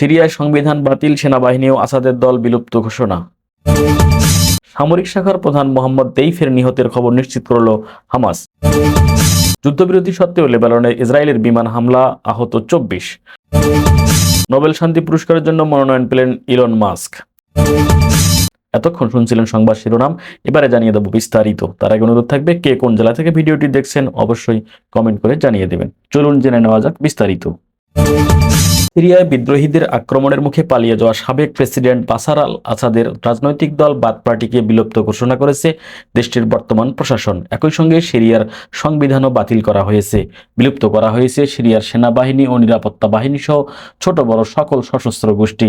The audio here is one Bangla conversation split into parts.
সিরিয়ায় সংবিধান বাতিল সেনাবাহিনী ও আসাদের দল বিলুপ্ত ঘোষণা। সামরিক শাখার প্রধান মোহাম্মদ দেইফের নিহতের খবর নিশ্চিত করল হামাস। যুদ্ধবিরতি সত্ত্বেও লেবাননে ইসরায়েলের বিমান হামলা আহত চব্বিশ। নোবেল শান্তি পুরস্কারের জন্য মনোনয়ন পেলেন ইলন মাস্ক। এতক্ষণ শুনছিলেন সংবাদ শিরোনাম, এবারে জানিয়ে দেবো বিস্তারিত। তার আগে অনুরোধ থাকবে, কে কোন জেলা থেকে ভিডিওটি দেখছেন অবশ্যই কমেন্ট করে জানিয়ে দেবেন। চলুন জেনে নেওয়া যাক বিস্তারিত। সিরিয়ায় বিদ্রোহীদের আক্রমণের মুখে পালিয়ে যাওয়া সাবেক প্রেসিডেন্ট বাসার আল আসাদের রাজনৈতিক দল বাদ পার্টিকে বিলুপ্ত ঘোষণা করেছে দেশটির বর্তমান প্রশাসন। একই সঙ্গে সিরিয়ার সংবিধানও বাতিল করা হয়েছে। বিলুপ্ত করা হয়েছে সিরিয়ার সেনাবাহিনী ও নিরাপত্তা বাহিনী সহ ছোট বড় সকল সশস্ত্র গোষ্ঠী।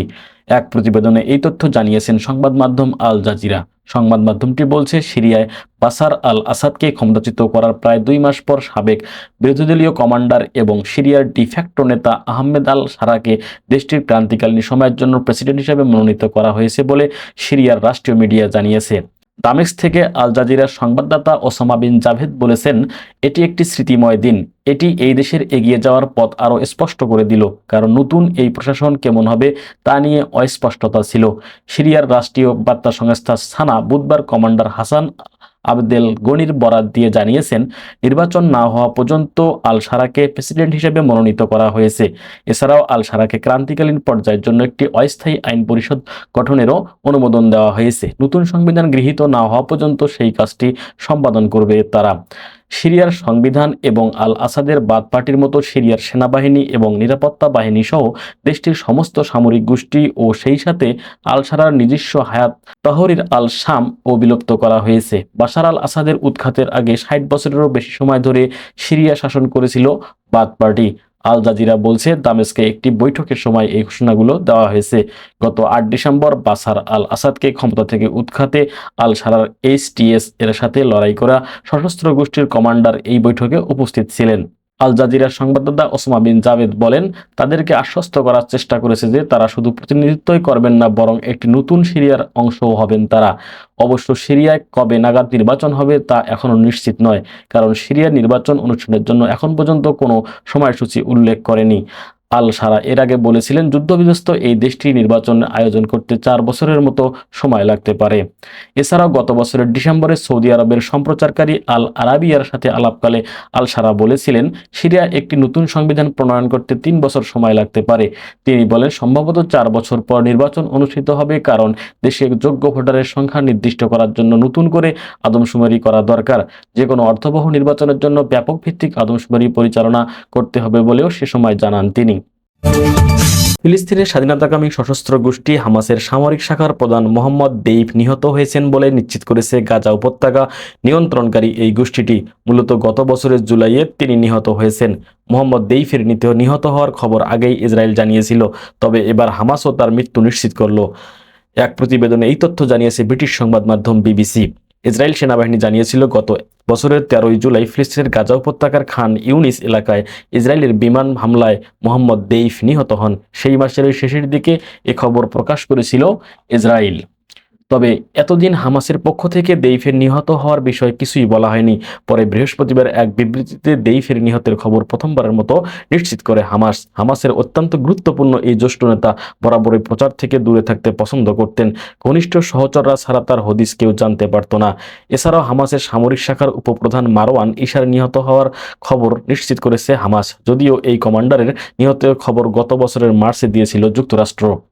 এক প্রতিবেদনে এই তথ্য জানিয়েছেন সংবাদ মাধ্যম আল জাজিরা। সংবাদ মাধ্যমটি বলছে, সিরিয়ায় বাসার আল আসাদকে ক্ষমতাচ্যুত করার প্রায় দুই মাস পর সাবেক বিরোধীদলীয় কমান্ডার এবং সিরিয়ার ডিফ্যাক্টো নেতা আহমেদ আল সারাকে দেশটির ক্রান্তিকালীন সময়ের জন্য প্রেসিডেন্ট হিসেবে মনোনীত করা হয়েছে বলে সিরিয়ার রাষ্ট্রীয় মিডিয়া জানিয়েছে। দামেস্ক থেকে আল জাজিরার সংবাদদাতা ওসামা বিন জাভেদ বলেছেন, এটি একটি স্মৃতিময় দিন। এটি এই দেশের এগিয়ে যাওয়ার পথ আরও স্পষ্ট করে দিল, কারণ নতুন এই প্রশাসন কেমন হবে তা নিয়ে অস্পষ্টতা ছিল। সিরিয়ার রাষ্ট্রীয় বার্তা সংস্থা সানা বুধবার কমান্ডার হাসান আবদেল গনির বরাত দিয়ে জানিয়েছেন, নির্বাচন না হওয়া পর্যন্ত আল সারাকে প্রেসিডেন্ট হিসেবে মনোনীত করা হয়েছে। এছাড়াও আল সারাকে ক্রান্তিকালীন পর্যায়ের জন্য একটি অস্থায়ী আইন পরিষদ গঠনেরও অনুমোদন দেওয়া হয়েছে। নতুন সংবিধান গৃহীত না হওয়া পর্যন্ত সেই কাজটি সম্পাদন করবে তারা। সিরিয়ার সংবিধান এবং আল আসাদের বাদ পার্টির মতো সিরিয়ার সেনাবাহিনী এবং নিরাপত্তা বাহিনী সহ দেশটির সমস্ত সামরিক গোষ্ঠী ও সেই সাথে আল সারার নিজস্ব হায়াত তহরির আল শাম ও বিলুপ্ত করা হয়েছে। বাশার আল আসাদের উৎখাতের আগে ষাট বছরেরও বেশি সময় ধরে সিরিয়া শাসন করেছিল বাদ পার্টি। আল জাজিরা বলছে, দামেস্কে একটি বৈঠকের সময় এই ঘোষণাগুলো দেওয়া হয়েছে। গত আট ডিসেম্বর বাসার আল আসাদকে ক্ষমতা থেকে উৎখাতে আল সারার এইচটিএস এর সাথে লড়াই করা সশস্ত্র গোষ্ঠীর কমান্ডার এই বৈঠকে উপস্থিত ছিলেন। আল জাজিরার সংবাদদাতা ওসমা বিন জাভেদ বলেন, তাদেরকে আশ্বস্ত করার চেষ্টা করেছে যে তারা শুধু প্রতিনিধিত্বই করবেন না, বরং একটি নতুন সিরিয়ার অংশও হবেন তারা। অবশ্য সিরিয়ায় কবে নাগাদ নির্বাচন হবে তা এখনও নিশ্চিত নয়, কারণ সিরিয়ার নির্বাচন অনুষ্ঠানের জন্য এখন পর্যন্ত কোনো সময়সূচি উল্লেখ করেনি। আল সারা এর আগে বলেছিলেন, যুদ্ধবিধ্বস্ত এই দেশটি নির্বাচন আয়োজন করতে চার বছরের মতো সময় লাগতে পারে। এছাড়াও গত বছরের ডিসেম্বরে সৌদি আরবের সম্প্রচারকারী আল আরাবিয়ার সাথে আলাপকালে আল সারা বলেছিলেন, সিরিয়া একটি নতুন সংবিধান প্রণয়ন করতে তিন বছর সময় লাগতে পারে। তিনি বলেন, সম্ভবত চার বছর পর নির্বাচন অনুষ্ঠিত হবে কারণ দেশে যোগ্য ভোটারের সংখ্যা নির্দিষ্ট করার জন্য নতুন করে আদমশুমারি করা দরকার। যে কোনো অর্থবহ নির্বাচনের জন্য ব্যাপক ভিত্তিক আদমশুমারি পরিচালনা করতে হবে বলেও সে সময় জানান তিনি। ফিলিস্তিনের স্বাধীনতাকামী সশস্ত্র গোষ্ঠী হামাসের সামরিক শাখার প্রধান মোহাম্মদ দেইফ নিহত হয়েছেন বলে নিশ্চিত করেছে গাজা উপত্যকা নিয়ন্ত্রণকারী এই গোষ্ঠীটি। মূলত গত বছরের জুলাইয়ে তিনি নিহত হয়েছেন। মোহাম্মদ দেইফের নিহত হওয়ার খবর আগেই ইসরায়েল জানিয়েছিল, তবে এবার হামাসও তার মৃত্যু নিশ্চিত করল। এক প্রতিবেদনে এই তথ্য জানিয়েছে ব্রিটিশ সংবাদ মাধ্যম বিবিসি। ইসরায়েল সেনাবাহিনী জানিয়েছিল, গত বছরের তেরোই জুলাই ফিলিস্তিনের গাজা উপত্যকার খান ইউনিস এলাকায় ইসরায়েলের বিমান হামলায় মোহাম্মদ দেইফ নিহত হন। সেই মাসের শেষের দিকে এ খবর প্রকাশ করেছিল ইসরায়েল। তবে এতদিন হামাসের পক্ষ থেকে দেইফের নিহত হওয়ার বিষয়ে কিছুই বলা হয়নি। পরে বৃহস্পতিবার এক বিবৃতিতে দেইফের নিহতের খবর প্রথমবারের মতো নিশ্চিত করে হামাস। হামাসের অত্যন্ত গুরুত্বপূর্ণ এই জ্যেষ্ঠ নেতা বরাবরই প্রচার থেকে দূরে থাকতে পছন্দ করতেন। ঘনিষ্ঠ সহচররা ছাড়া তার হদিস কেউ জানতে পারত না। এছাড়াও হামাসের সামরিক শাখার উপপ্রধান মারওয়ান ইশার নিহত হওয়ার খবর নিশ্চিত করেছে হামাস। যদিও এই কমান্ডারের নিহতের খবর গত বছরের মার্চে দিয়েছিল যুক্তরাষ্ট্র।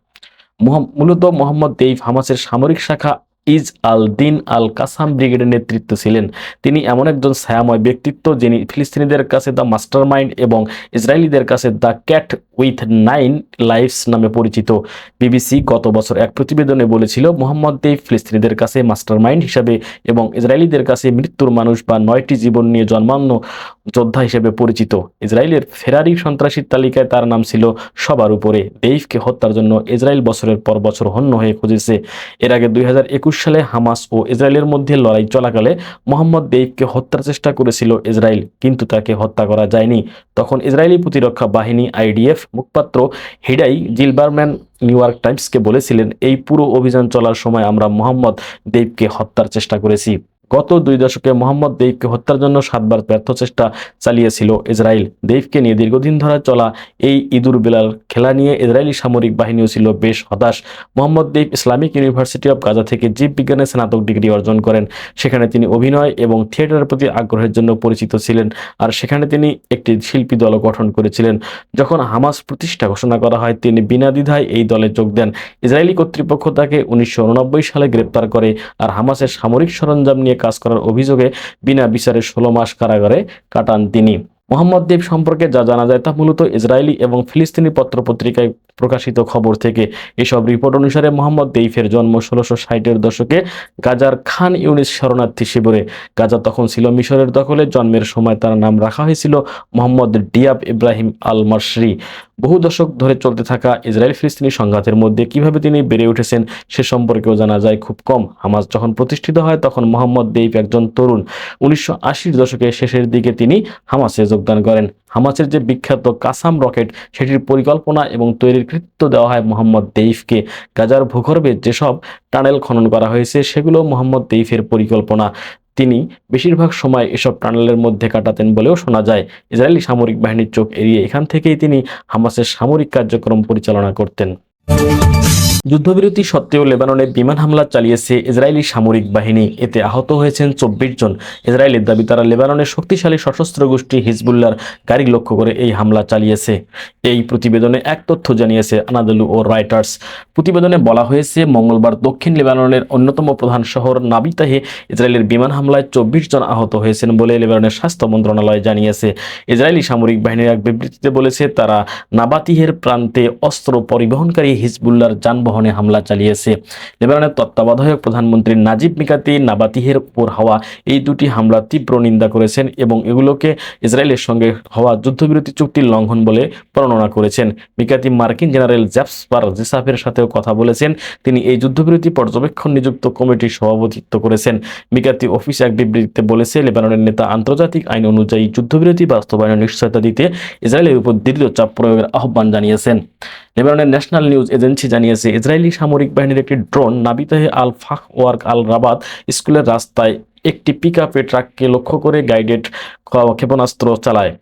মূলত মোহাম্মদ দেইফ হামাসের সামরিক শাখা ইজ আল দিন আল কাসাম ব্রিগেডের নেতৃত্ব ছিলেন। তিনি এমন একজন ছায়াময় ব্যক্তিত্ব যিনি ফিলিস্তিনিদের কাছে দ্য মাস্টার মাইন্ড এবং ইসরায়েলিদের কাছে the cat with nine lives নামে পরিচিত। বিবিসি গত বছর এক প্রতিবেদনে বলেছিল, মোহাম্মদ দেইফ ফিলিস্তিনিদের কাছে মাস্টার মাইন্ড হিসাবে এবং ইসরায়েলিদের কাছে মৃত্যুর মানুষ বা নয়টি জীবন নিয়ে জন্মান্য যোদ্ধা হিসেবে পরিচিত। ইসরায়েলের ফেরারি সন্ত্রাসীর তালিকায় তার নাম ছিল সবার উপরে। দেইফকে হত্যার জন্য ইসরায়েল বছরের পর বছর হন্য হয়ে খুঁজেছে। এর আগে দুই হাজার একুশ সালে হামাস ও ইসরায়েলের মধ্যে লড়াই চলাকালে মোহাম্মদ দেইফকে হত্যার চেষ্টা করেছিল ইসরায়েল, কিন্তু তাকে হত্যা করা যায়নি। তখন ইসরায়েলি প্রতিরক্ষা বাহিনী আইডিএফ মুখপাত্র হিডাই জিলবারম্যান নিউ ইয়র্ক টাইমসকে বলেছিলেন, এই পুরো অভিযান চলার সময় আমরা মোহাম্মদ দেবকে হত্যার চেষ্টা করেছি। গত দুই দশকে মোহাম্মদ দেইফকে হত্যার জন্য সাতবার ব্যর্থ চেষ্টা চালিয়েছিল ইসরায়েল। দেইফকে নিয়ে দীর্ঘদিন ধরে চলা এই ইদুর বেলাল খেলা নিয়ে ইসরায়েলি সামরিক বাহিনীও ছিল বেশ হতাশ। Mohammed Deif Islamic University of Gaza থেকে জীববিজ্ঞানে স্নাতক ডিগ্রি অর্জন করেন। সেখানে তিনি অভিনয় এবং থিয়েটারের প্রতি আগ্রহের জন্য পরিচিত ছিলেন আর সেখানে তিনি একটি শিল্পী দলও গঠন করেছিলেন। যখন হামাস প্রতিষ্ঠা ঘোষণা করা হয়, তিনি বিনা দ্বিধায় এই দলে যোগ দেন। ইসরায়েলি কর্তৃপক্ষ তাকে উনিশশো সালে গ্রেপ্তার করে আর হামাসের সামরিক সরঞ্জাম নিয়ে কাজ করার অভিযোগে বিনা বিচারে ষোলো মাস কারাগারে কাটান তিনি। মোহাম্মদ দেব সম্পর্কে যা জানা যায় তা মূলত ইসরায়েলি এবং ফিলিস্তিনি পত্রপত্রিকায় প্রকাশিত খবর থেকে। এসব রিপোর্ট অনুসারে মোহাম্মদ দেইফের জন্ম ষোলোশো ষাটের দশকে গাজার খান ইউনিস শরণার্থী শিবিরে। গাজা তখন ছিল মিশরের দখলে, জন্মের সময় তার নাম রাখা হয়েছিল মোহাম্মদ ডিয়াব ইব্রাহিম আল মাসরি বহু দশক ধরে চলতে থাকা ইসরায়েল ফিলিস্তিনি সংঘাতের মধ্যে কীভাবে তিনি বেড়ে উঠেছেন সে সম্পর্কেও জানা যায় খুব কম। হামাজ যখন প্রতিষ্ঠিত হয়, তখন মোহাম্মদ দেইফ একজন তরুণ। উনিশশো আশির দশকের শেষের দিকে তিনি হামাসে যোগদান করেন। হামাসের যে বিখ্যাত কাসাম রকেট, সেটির পরিকল্পনা এবং তৈরির কৃতিত্ব দেওয়া হয় মোহাম্মদ দেইফকে। গাজার ভূগর্ভে যেসব টানেল খনন করা হয়েছে, সেগুলো মোহাম্মদ দেইফের পরিকল্পনা। তিনি বেশিরভাগ সময় এসব টানেলের মধ্যে কাটাতেন বলেও শোনা যায়। ইসরায়েলি সামরিক বাহিনীর চোখ এড়িয়ে এখান থেকেই তিনি হামাসের সামরিক কার্যক্রম পরিচালনা করতেন। যুদ্ধবিরতি সত্ত্বেও লেবাননে বিমান হামলা চালিয়েছে ইসরায়েলি সামরিক বাহিনী। এতে আহত হয়েছেন চব্বিশ জন। ইসরায়েলের দাবি, তারা লেবাননের শক্তিশালী সশস্ত্র গোষ্ঠী হিজবুল্লার গাড়ি লক্ষ্য করে এই হামলা চালিয়েছে। এই প্রতিবেদনে এক তথ্য জানিয়েছে আনাদলু ও রাইটার্স প্রতিবেদনে বলা হয়েছে, মঙ্গলবার দক্ষিণ লেবাননের অন্যতম প্রধান শহর নাবিতাহে ইসরায়েলের বিমান হামলায় চব্বিশ জন আহত হয়েছেন বলে লেবাননের স্বাস্থ্য মন্ত্রণালয় জানিয়েছে। ইসরায়েলি সামরিক বাহিনীর এক বিবৃতিতে বলেছে, তারা নাবাতিহের প্রান্তে অস্ত্র পরিবহনকারী হিজবুল্লার যানবাহনে হামলা চালিয়েছে। লেবাননের তত্ত্বাবধায়ক প্রধানমন্ত্রী নাজিব মিকাতি নাবাতিহের উপর হওয়া এই দুটি হামলা তীব্র নিন্দা করেছেন এবং এগুলোকে ইসরায়েলের সঙ্গে হওয়া যুদ্ধবিরতি চুক্তির লঙ্ঘন বলে বর্ণনা করেছেন। মিকাতি মার্কিন জেনারেল জ্যাপসপার জিসাফের সাথেও কথা বলেছেন। তিনি এই যুদ্ধবিরতি পর্যবেক্ষণ নিযুক্ত কমিটির সভাপতিত্ব করেছেন। মিকাতি অফিস এক বিবৃতিতে বলেছে, লেবাননের নেতা আন্তর্জাতিক আইন অনুযায়ী যুদ্ধবিরতি বাস্তবায়নের নিশ্চয়তা দিতে ইসরায়েলের উপর দৃঢ় চাপ প্রয়োগের আহ্বান জানিয়েছেন। লেবাননের ন্যাশনাল নিউজ এজেন্সি জানিয়েছে, ইসরায়েলি সামরিক বাহিনীর একটি ড্রোন নাবিতাহে আল ফাখ ওয়ার্ক আল রাবাদ স্কুলের রাস্তায় একটি পিক আপে ট্রাককে লক্ষ্য করে গাইডেড ক্ষেপণাস্ত্র চালায়।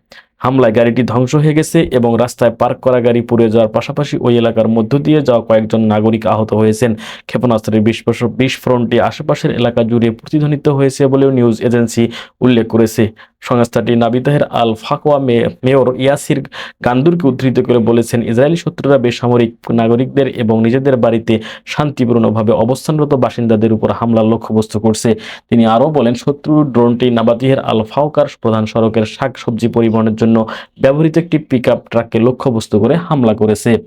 হামলায় গাড়িটি ধ্বংস হয়ে গেছে এবং রাস্তায় পার্ক করা গাড়ি পুড়ে যাওয়ার পাশাপাশি ওই এলাকার মধ্য দিয়ে যাওয়া কয়েকজন নাগরিক আহত হয়েছেন। ক্ষেপণাস্ত্রের বিস্ফোরণ বিস্ফোরণটি আশেপাশের এলাকা জুড়ে প্রতিধ্বনিত হয়েছে বলেও নিউজ এজেন্সি উল্লেখ করেছে। সংস্থাটি নাবিতাহের আল ফাকওয়া মে- মেয়র ইয়াসির গান্দুরকে উদ্ধৃত করে বলেছেন, ইসরায়েলি শত্রুরা বেসামরিক নাগরিকদের এবং নিজেদের বাড়িতে শান্তিপূর্ণভাবে অবস্থানরত বাসিন্দাদের উপর হামলার লক্ষ্যবস্তু করছে। তিনি আরও বলেন শত্রুর ড্রোনটি নাবাতিহের আল ফাউকার প্রধান সড়কের শাক সবজি পরিবহনের জন্য ব্যবহৃত একটি পিকআপ ট্রাককে লক্ষ্যবস্তু করে হামলা করেছে।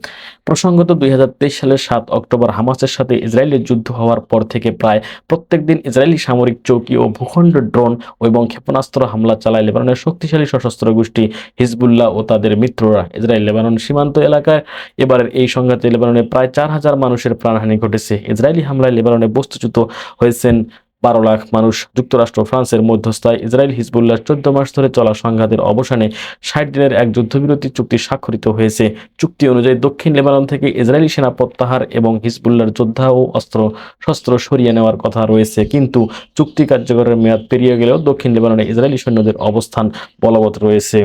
প্রসঙ্গত, দুই হাজার তেইশ সালের সাত অক্টোবর হামাসের সাথে ইসরায়েলের যুদ্ধ হওয়ার পর থেকে প্রায় প্রত্যেকদিন ইসরায়েলি সামরিক চৌকি ও ভূখণ্ড ড্রোন এবং ক্ষেপণাস্ত্র হামলা চালায় লেবাননের শক্তিশালী সশস্ত্র গোষ্ঠী হিজবুল্লাহ ও তাদের মিত্ররা। ইসরায়েল, লেবানন সীমান্ত এলাকায় এবারের এই সংঘাতে লেবাননে প্রায় চার হাজার মানুষের প্রাণহানি ঘটেছে। ইসরায়েলি হামলায় লেবাননে বস্তুচ্যুত হয়েছেন বারো লাখ মানুষ যুক্তরাষ্ট্র, ফ্রান্সের মধ্যস্থায় ইসরায়েল হিজবুল্লাহ চোদ্দ মাস ধরে চলা সংঘাতের অবসানে ষাট দিনের এক যুদ্ধবিরতি চুক্তি স্বাক্ষরিত হয়েছে। চুক্তি অনুযায়ী দক্ষিণ লেবানন থেকে ইসরায়েলি সেনা প্রত্যাহার এবং হিজবুল্লাহর যোদ্ধা ও অস্ত্র, শস্ত্র সরিয়ে নেওয়ার কথা রয়েছে। কিন্তু চুক্তি কার্যকরের মেয়াদ পেরিয়ে গেলেও দক্ষিণ লেবাননে ইসরায়েলি সৈন্যদের অবস্থান বলবৎ রয়েছে।